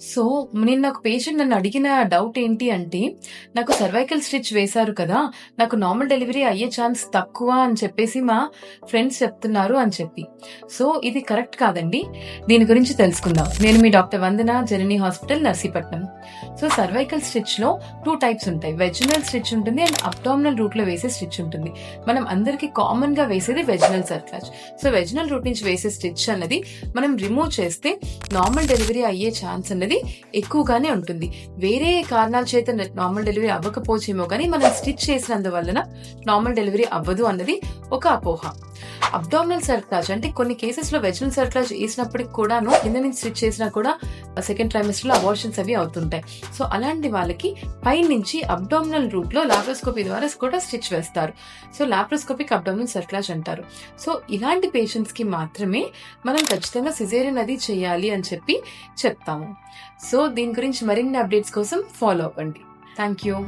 So నేను నాకు patient నన్ను అడిగిన డౌట్ ఏంటి అంటే నాకు సర్వైకల్ స్టిచ్ వేశారు కదా నాకు నార్మల్ డెలివరీ అయ్యే ఛాన్స్ తక్కువ అని చెప్పేసి మా ఫ్రెండ్స్ చెప్తున్నారు అని చెప్పి. సో ఇది కరెక్ట్ కాదండి. దీని గురించి తెలుసుకుందాం. నేను మీ doctor Vandana Janani hospital Narsipatnam. So cervical స్టిచ్లో two types ఉంటాయి. వెజినల్ స్టిచ్ ఉంటుంది అండ్ అబ్డామినల్ రూట్లో వేసే స్టిచ్ ఉంటుంది. మనం అందరికీ కామన్గా వేసేది vaginal cerclage so vaginal route నుంచి వేసే స్టిచ్ అన్నది మనం రిమూవ్ చేస్తే నార్మల్ డెలివరీ అయ్యే ఛాన్స్ అనేది అనేది ఎక్కువగానే ఉంటుంది. వేరే కారణాల చేత నార్మల్ డెలివరీ అవ్వకపోవచ్చేమో కానీ మనం స్టిచ్ చేసినందువలన నార్మల్ డెలివరీ అవ్వదు అన్నది ఒక అపోహ. అబ్డామినల్ సర్క్లాజ్ అంటే కొన్ని కేసెస్లో వెజినల్ సర్క్లాజ్ వేసినప్పటికి కూడాను కింద నుంచి స్టిచ్ చేసినా కూడా సెకండ్ ట్రైమిస్టర్లో అబార్షన్స్ అవి అవుతుంటాయి. సో అలాంటి వాళ్ళకి పై నుంచి అబ్డామినల్ రూట్లో లాప్రోస్కోపీ ద్వారా కూడా స్టిచ్ వేస్తారు. సో లాప్రోస్కోపిక్ అబ్డామినల్ సర్క్లాజ్ అంటారు. సో ఇలాంటి పేషెంట్స్కి మాత్రమే మనం ఖచ్చితంగా సిజేరియన్ అది చేయాలి అని చెప్పి చెప్తాము. సో దీని గురించి మరిన్ని అప్డేట్స్ కోసం ఫాలో అవ్వండి థ్యాంక్ యూ